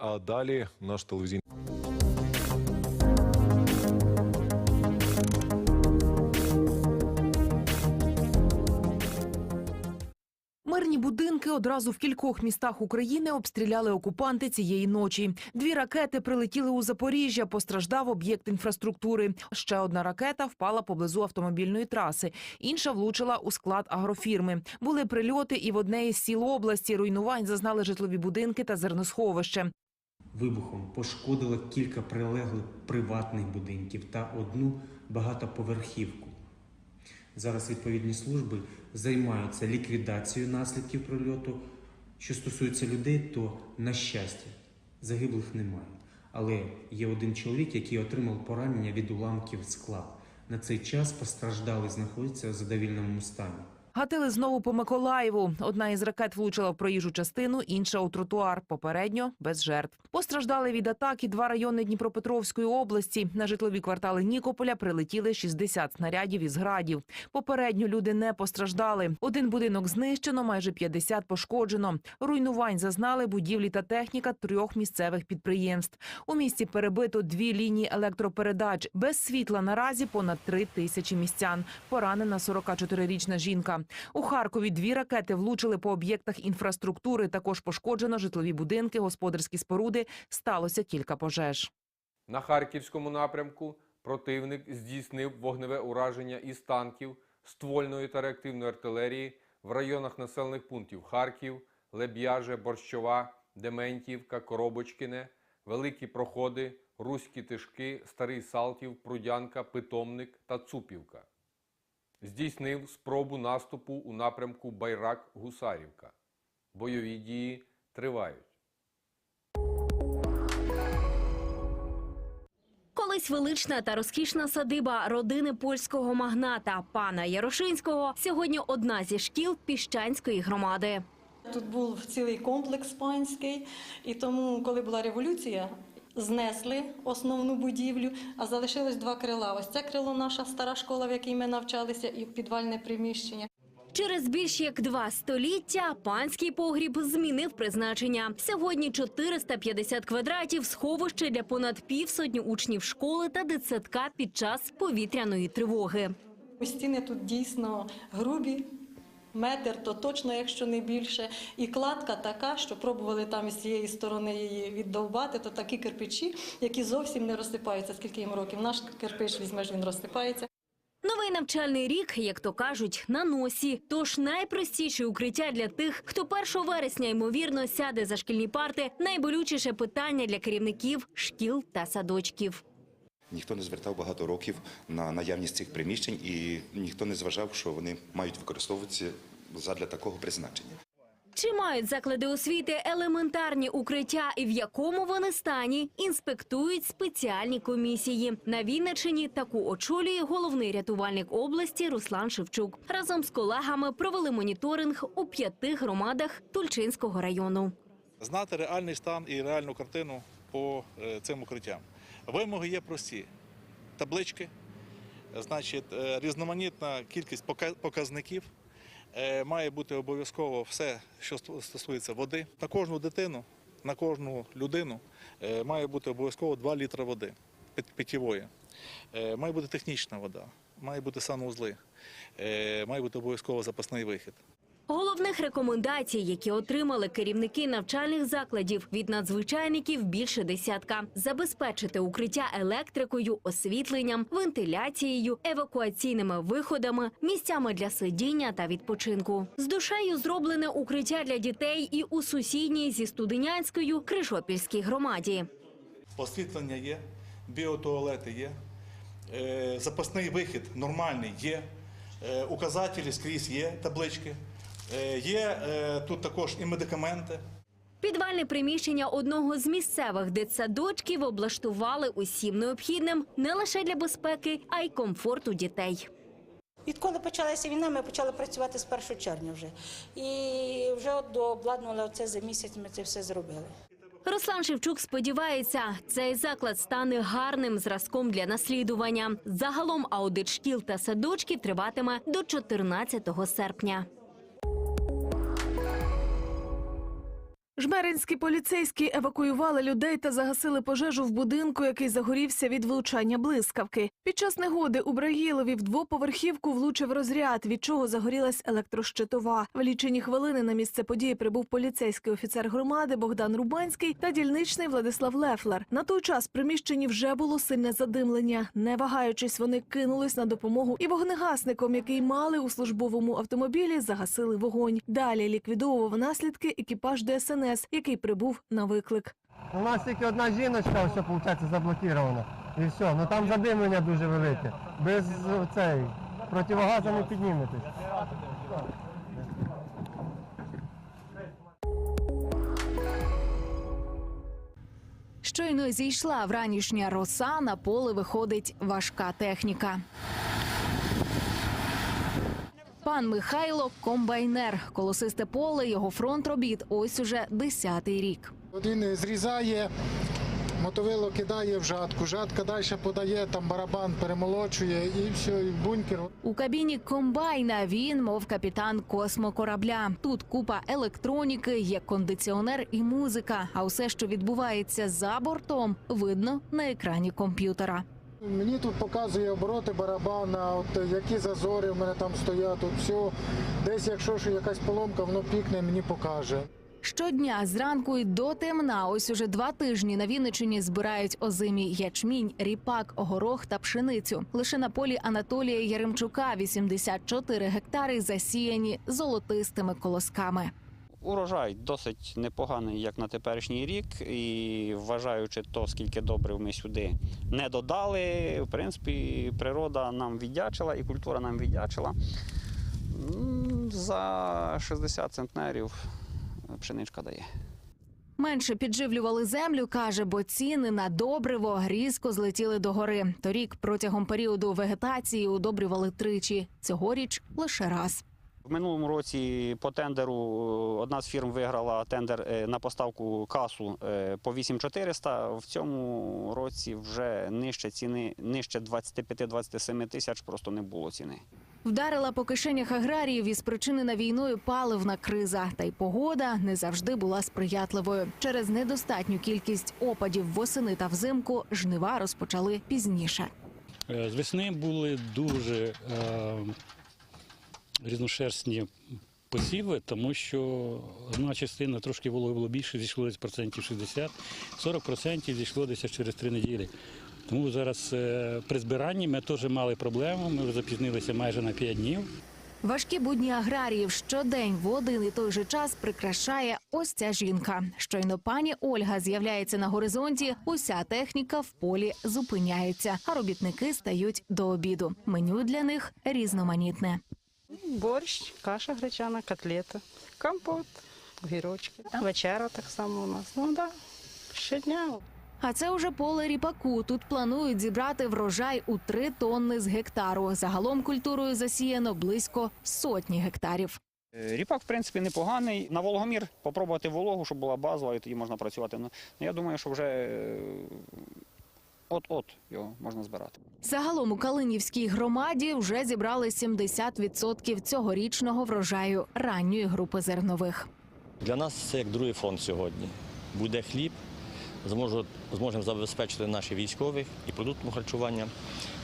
А далі наш телевізійний. Будинки одразу в кількох містах України обстріляли окупанти цієї ночі. Дві ракети прилетіли у Запоріжжя. Постраждав об'єкт інфраструктури. Ще одна ракета впала поблизу автомобільної траси. Інша влучила у склад агрофірми. Були прильоти і в одне із сіл області. Руйнувань зазнали житлові будинки та зерносховище. Вибухом пошкодило кілька прилеглих приватних будинків та одну багатоповерхівку. Зараз відповідні служби займаються ліквідацією наслідків прильоту. Що стосується людей, то на щастя загиблих немає. Але є один чоловік, який отримав поранення від уламків скла. На цей час постраждалий знаходиться в задовільному стані. Гатили знову по Миколаєву. Одна із ракет влучила в проїжджу частину, інша у тротуар. Попередньо без жертв. Постраждали від атаки два райони Дніпропетровської області. На житлові квартали Нікополя прилетіли 60 снарядів із градів. Попередньо люди не постраждали. Один будинок знищено, майже 50 пошкоджено. Руйнувань зазнали будівлі та техніка трьох місцевих підприємств. У місті перебито дві лінії електропередач. Без світла наразі понад три тисячі містян. Поранена 44-річна жінка. У Харкові дві ракети влучили по об'єктах інфраструктури. Також пошкоджено житлові будинки, господарські споруди. Сталося кілька пожеж. На Харківському напрямку противник здійснив вогневе ураження із танків, ствольної та реактивної артилерії в районах населених пунктів Харків, Леб'яже, Борщова, Дементівка, Коробочкине, Великі Проходи, Руські Тишки, Старий Салтів, Прудянка, Питомник та Цупівка. Здійснив спробу наступу у напрямку Байрак-Гусарівка. Бойові дії тривають. Колись велична та розкішна садиба родини польського магната пана Ярошинського сьогодні одна зі шкіл піщанської громади. Тут був цілий комплекс панський, і тому, коли була революція, знесли основну будівлю, а залишилось два крила. Ось це крило наша стара школа, в якій ми навчалися, і підвальне приміщення. Через більш як два століття панський погріб змінив призначення. Сьогодні 450 квадратів сховище для понад півсотні учнів школи та дитсадка під час повітряної тривоги. Стіни тут дійсно грубі. Метр то точно, якщо не більше, і кладка така, що пробували там із цієї сторони її віддовбати, то такі кирпичі, які зовсім не розсипаються. Скільки їм років? Наш кирпич візьмеш, він розсипається. Новий навчальний рік, як то кажуть, на носі. Тож найпростіше укриття для тих, хто 1 вересня ймовірно сяде за шкільні парти. Найболючіше питання для керівників шкіл та садочків. Ніхто не звертав багато років на наявність цих приміщень, і ніхто не зважав, що вони мають використовуватися задля такого призначення. Чи мають заклади освіти елементарні укриття і в якому вони стані, інспектують спеціальні комісії. На Вінниччині таку очолює головний рятувальник області Руслан Шевчук. Разом з колегами провели моніторинг у п'яти громадах Тульчинського району. знати реальний стан і реальну картину по е, цим укриттям. Вимоги є прості: таблички, значить, е, різноманітна кількість показників. Е, Має бути обов'язково все, що стосується води. На кожну дитину, на кожну людину е, має бути обов'язково 2 літри води пит- питьєвої. Має бути технічна вода, має бути санузли, має бути обов'язково запасний вихід. Головних рекомендацій, які отримали керівники навчальних закладів від надзвичайників більше десятка: забезпечити укриття електрикою, освітленням, вентиляцією, евакуаційними виходами, місцями для сидіння та відпочинку. З душею зроблене укриття для дітей і у сусідній зі студенянською Кришопільській громаді. освітлення є, біотуалети є, е, запасний вихід нормальний є, е, указателі скрізь є, таблички. Е, Є е, тут також і медикаменти. Підвальне приміщення одного з місцевих дитсадочків облаштували усім необхідним не лише для безпеки, а й комфорту дітей. Відколи почалася війна, ми почали працювати з 1 червня вже. І вже от дообладнували оце за місяць, ми це все зробили. Руслан Шевчук сподівається, цей заклад стане гарним зразком для наслідування. Загалом аудит шкіл та садочків триватиме до 14 серпня. Жмеринські поліцейські евакуювали людей та загасили пожежу в будинку, який загорівся від влучання блискавки. Під час негоди у Брагілові в двоповерхівку влучив розряд, від чого загорілась електрощитова. В лічені хвилини на місце події прибув поліцейський офіцер громади Богдан Рубанський та дільничний Владислав Лефлер. На той час в приміщенні вже було сильне задимлення. Не вагаючись, вони кинулись на допомогу і вогнегасником, який мали у службовому автомобілі, загасили вогонь. Далі ліквідовував наслідки екіпаж ДСНС, який прибув на виклик. У нас тільки одна жіночка, все, виходить, заблокірована. І все. Ну там задимлення дуже велике. Без цей противогазу не підніметесь. Щойно зійшла вранішня роса, на поле виходить важка техніка. Пан Михайло комбайнер. Колосисте поле, його фронт робіт. Ось уже десятий рік. Один зрізає, мотовило кидає в жатку, жатка далі подає, там барабан перемолочує і все, і в бункер. У кабіні комбайна він, мов капітан космокорабля. Тут купа електроніки, є кондиціонер і музика. А усе, що відбувається за бортом, видно на екрані комп'ютера. Мені тут показує обороти барабана, от які зазори в мене там стоять, от все. Десь, якщо що якась поломка, воно пікне, мені покаже. Щодня зранку й до темна, ось уже два тижні на Вінничині збирають озимі ячмінь, ріпак, горох та пшеницю. Лише на полі Анатолія Яремчука 84 гектари засіяні золотистими колосками. Урожай досить непоганий, як на теперішній рік, і вважаючи то, скільки добрив ми сюди не додали, в принципі, природа нам віддячила і культура нам віддячила. За 60 центнерів пшеничка дає. Менше підживлювали землю, каже, бо ціни на добриво різко злетіли до гори. Торік протягом періоду вегетації удобрювали тричі. Цьогоріч лише раз. В минулому році по тендеру е, одна з фірм виграла тендер е, на поставку касу е, по 8400. В цьому році вже нижче ціни, нижче 25-27 тисяч просто не було ціни. Вдарила по кишенях аграріїв і спричинена війною паливна криза. Та й погода не завжди була сприятливою. Через недостатню кількість опадів восени та взимку жнива розпочали пізніше. З весни були дуже е, різношерстні посіви, тому що одна частина трошки вологи було більше, зійшло десь процентів 60, 40% зійшло десь через три неділі. Тому зараз е, при збиранні ми теж мали проблему, ми запізнилися майже на 5 днів. Важкі будні аграріїв щодень в один і той же час прикрашає ось ця жінка. Щойно пані Ольга з'являється на горизонті. Уся техніка в полі зупиняється, а робітники стають до обіду. Меню для них різноманітне. Борщ, каша гречана, котлета, компот, огірочки. Вечера так само у нас. Ну так, да, щодня. А це уже поле ріпаку. Тут планують зібрати врожай у три тонни з гектару. Загалом культурою засіяно близько сотні гектарів. Е, Ріпак, в принципі, непоганий. На Волгомір попробувати вологу, щоб була базова, і тоді можна працювати. Ну, я думаю, що вже е, от-от його можна збирати. Загалом у Калинівській громаді вже зібрали 70% цьогорічного врожаю ранньої групи зернових. Для нас це як другий фронт сьогодні. Буде хліб, зможемо забезпечити наших військових і продуктом харчування.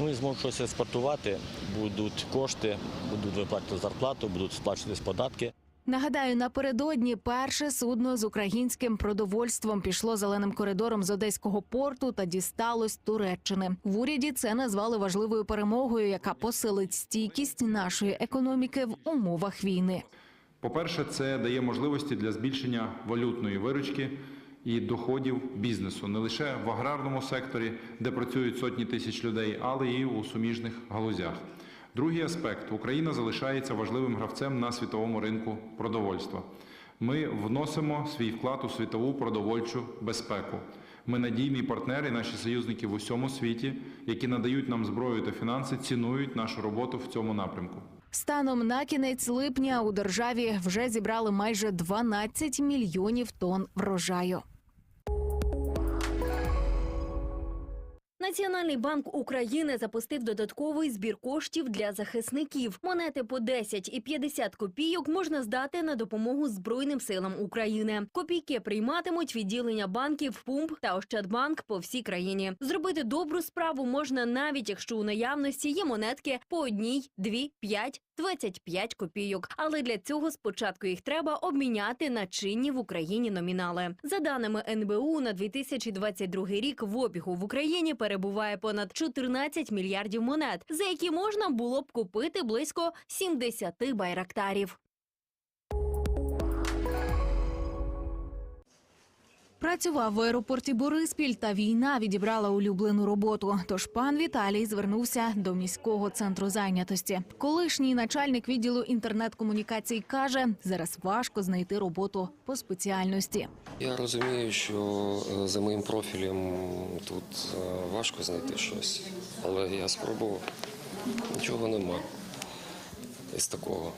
Ну і зможемо щось експортувати, будуть кошти, будуть виплачувати зарплату, будуть сплачуватись податки. Нагадаю, напередодні перше судно з українським продовольством пішло зеленим коридором з одеського порту та дісталось Туреччини. В уряді це назвали важливою перемогою, яка посилить стійкість нашої економіки в умовах війни. По-перше, це дає можливості для збільшення валютної виручки і доходів бізнесу не лише в аграрному секторі, де працюють сотні тисяч людей, але і у суміжних галузях. Другий аспект Україна залишається важливим гравцем на світовому ринку продовольства. Ми вносимо свій вклад у світову продовольчу безпеку. Ми надійні партнери, наші союзники в усьому світі, які надають нам зброю та фінанси, цінують нашу роботу в цьому напрямку. Станом на кінець липня у державі вже зібрали майже 12 мільйонів тонн врожаю. Національний банк України запустив додатковий збір коштів для захисників. Монети по 10 і 50 копійок можна здати на допомогу Збройним силам України. Копійки прийматимуть відділення банків Пумп та Ощадбанк по всій країні. Зробити добру справу можна навіть якщо у наявності є монетки по одній, дві, п'ять. 25 копійок, але для цього спочатку їх треба обміняти на чинні в Україні номінали. За даними НБУ, на 2022 рік в обігу в Україні перебуває понад 14 мільярдів монет, за які можна було б купити близько 70 байрактарів. Працював в аеропорті Бориспіль та війна відібрала улюблену роботу. Тож пан Віталій звернувся до міського центру зайнятості. Колишній начальник відділу інтернет-комунікацій каже, зараз важко знайти роботу по спеціальності. Я розумію, що е, за моїм профілем тут е, важко знайти щось, але я спробував. Нічого нема із такого.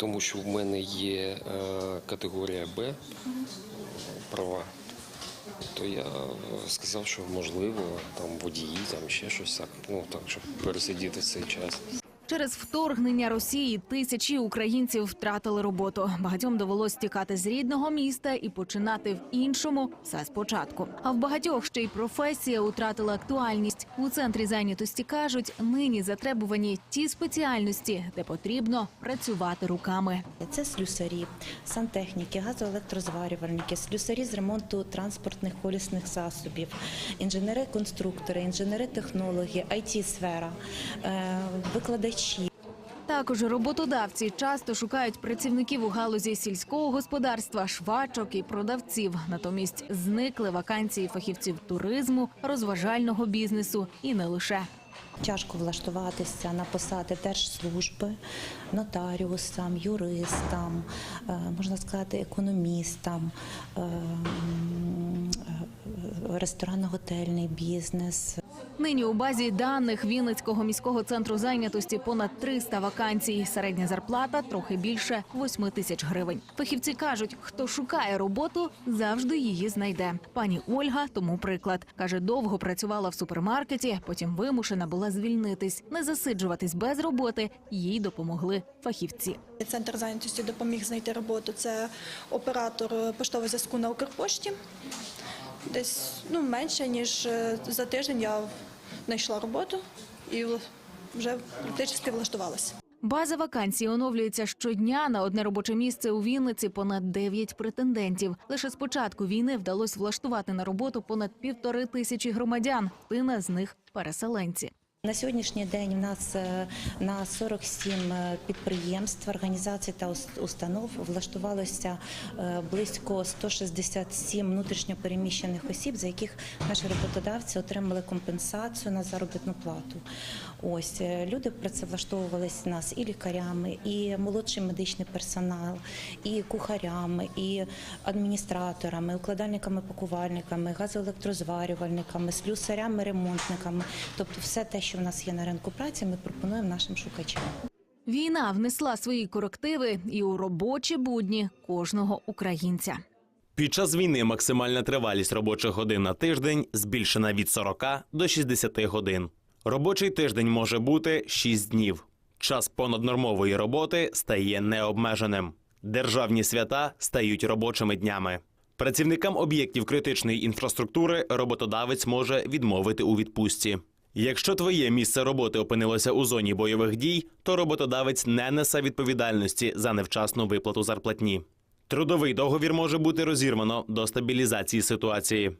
Тому що в мене є е, категорія Б права, то я сказав, що можливо там водії, там ще щось так, ну так, щоб пересидіти цей час. Через вторгнення Росії тисячі українців втратили роботу. Багатьом довелось тікати з рідного міста і починати в іншому все спочатку. А в багатьох ще й професія втратила актуальність. У центрі зайнятості кажуть, нині затребувані ті спеціальності, де потрібно працювати руками. Це слюсарі, сантехніки, газоелектрозварювальники, слюсарі з ремонту транспортних колісних засобів, інженери-конструктори, інженери-технологи, IT-сфера, е, викладачі. Також роботодавці часто шукають працівників у галузі сільського господарства, швачок і продавців. Натомість зникли вакансії фахівців туризму, розважального бізнесу і не лише. Тяжко влаштуватися на посади держслужби, нотаріусам, юристам, е, можна сказати, економістам, е, е, ресторанно-готельний бізнес. Нині у базі даних Вінницького міського центру зайнятості понад 300 вакансій. Середня зарплата трохи більше 8 тисяч гривень. Фахівці кажуть, хто шукає роботу, завжди її знайде. Пані Ольга тому приклад каже, довго працювала в супермаркеті, потім вимушена була звільнитись, не засиджуватись без роботи. Їй допомогли фахівці. Центр зайнятості допоміг знайти роботу. Це оператор поштового зв'язку на Укрпошті. Десь ну, менше, ніж е, за тиждень я знайшла роботу і вже практично влаштувалася. База вакансій оновлюється щодня. На одне робоче місце у Вінниці понад 9 претендентів. Лише з початку війни вдалося влаштувати на роботу понад півтори тисячі громадян. Тина з них переселенці. На сьогоднішній день в нас е, на 47 е, підприємств, організацій та установ влаштувалося е, близько 167 внутрішньопереміщених осіб, за яких наші роботодавці отримали компенсацію на заробітну плату. Ось люди працевлаштовувалися нас і лікарями, і молодший медичний персонал, і кухарями, і адміністраторами, укладальниками, пакувальниками, газоелектрозварювальниками, слюсарями, ремонтниками. Тобто, все те, що в нас є на ринку праці, ми пропонуємо нашим шукачам. Війна внесла свої корективи і у робочі будні кожного українця. Під час війни максимальна тривалість робочих годин на тиждень збільшена від 40 до 60 годин. Робочий тиждень може бути 6 днів. Час понаднормової роботи стає необмеженим. Державні свята стають робочими днями. Працівникам об'єктів критичної інфраструктури роботодавець може відмовити у відпустці. Якщо твоє місце роботи опинилося у зоні бойових дій, то роботодавець не несе відповідальності за невчасну виплату зарплатні. Трудовий договір може бути розірвано до стабілізації ситуації.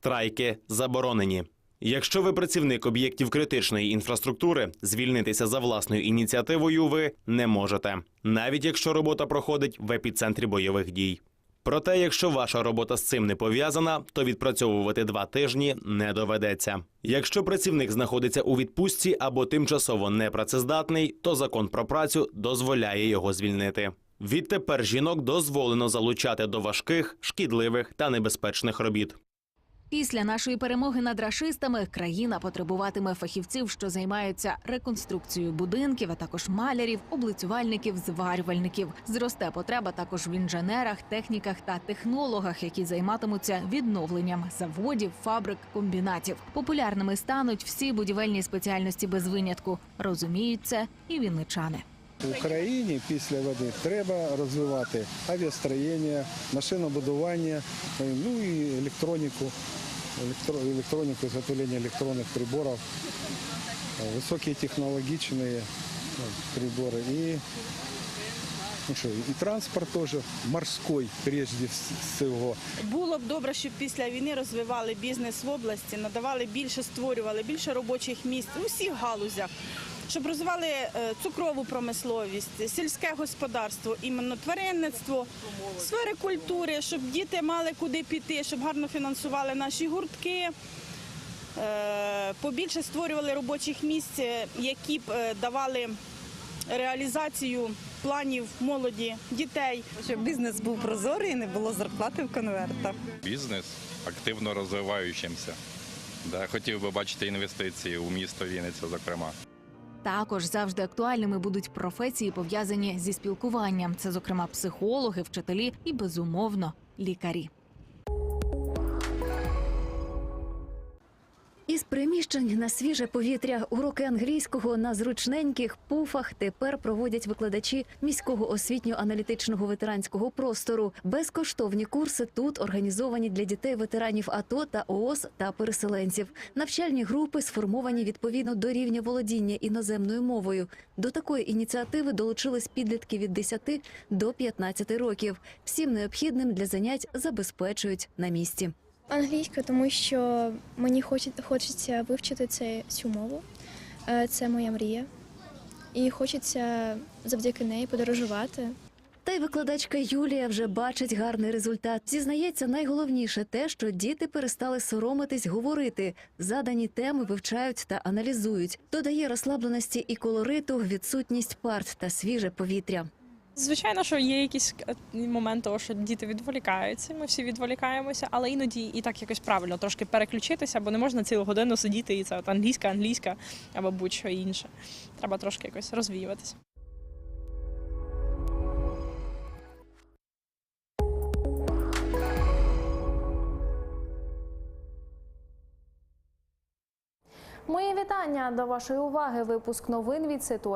Трайки заборонені. Якщо ви працівник об'єктів критичної інфраструктури, звільнитися за власною ініціативою ви не можете, навіть якщо робота проходить в епіцентрі бойових дій. Проте, якщо ваша робота з цим не пов'язана, то відпрацьовувати два тижні не доведеться. Якщо працівник знаходиться у відпустці або тимчасово непрацездатний, то закон про працю дозволяє його звільнити. Відтепер жінок дозволено залучати до важких, шкідливих та небезпечних робіт. Після нашої перемоги над рашистами країна потребуватиме фахівців, що займаються реконструкцією будинків, а також малярів, облицювальників, зварювальників. Зросте потреба також в інженерах, техніках та технологах, які займатимуться відновленням заводів, фабрик, комбінатів. Популярними стануть всі будівельні спеціальності без винятку. Розуміють це і вінничани. Україні після війни треба розвивати авіастроєння, машинобудування, е, ну і електроніку, електроніку, изготовлення електронних приборів, е, високі технологічні е, прибори і, ну що, і транспорт теж морський, прежде всього. Було б добре, щоб після війни розвивали бізнес в області, надавали більше, створювали більше робочих місць у всіх галузях, щоб розвивали е, цукрову промисловість, сільське господарство, іменно тваринництво, сфери культури, щоб діти мали куди піти, щоб гарно фінансували наші гуртки. е, Побільше створювали робочих місць, які б е, давали реалізацію планів молоді, дітей. Щоб бізнес був прозорий і не було зарплати в конвертах. Бізнес активно розвиваючимся. Да, хотів би бачити інвестиції у місто Вінниця, зокрема. Також завжди актуальними будуть професії, пов'язані зі спілкуванням. Це, зокрема, психологи, вчителі і, безумовно, лікарі. Із приміщень на свіже повітря уроки англійського на зручненьких пуфах тепер проводять викладачі міського освітньо-аналітичного ветеранського простору. Безкоштовні курси тут організовані для дітей ветеранів АТО та ООС та переселенців. Навчальні групи сформовані відповідно до рівня володіння іноземною мовою. До такої ініціативи долучились підлітки від 10 до 15 років. Всім необхідним для занять забезпечують на місці. Англійська, тому що мені хочеться вивчити це, цю мову. Е, Це моя мрія. І хочеться завдяки неї подорожувати. Та й викладачка Юлія вже бачить гарний результат. Зізнається, найголовніше те, що діти перестали соромитись говорити. Задані теми вивчають та аналізують. Додає розслабленості і колориту, відсутність парт та свіже повітря. Звичайно, що є якийсь е, момент того, що діти відволікаються, ми всі відволікаємося, але іноді і так якось правильно трошки переключитися, бо не можна цілу годину сидіти і це от англійська, англійська або будь-що інше. Треба трошки якось розвіюватися. Мої вітання до вашої уваги. Випуск новин від ситуації.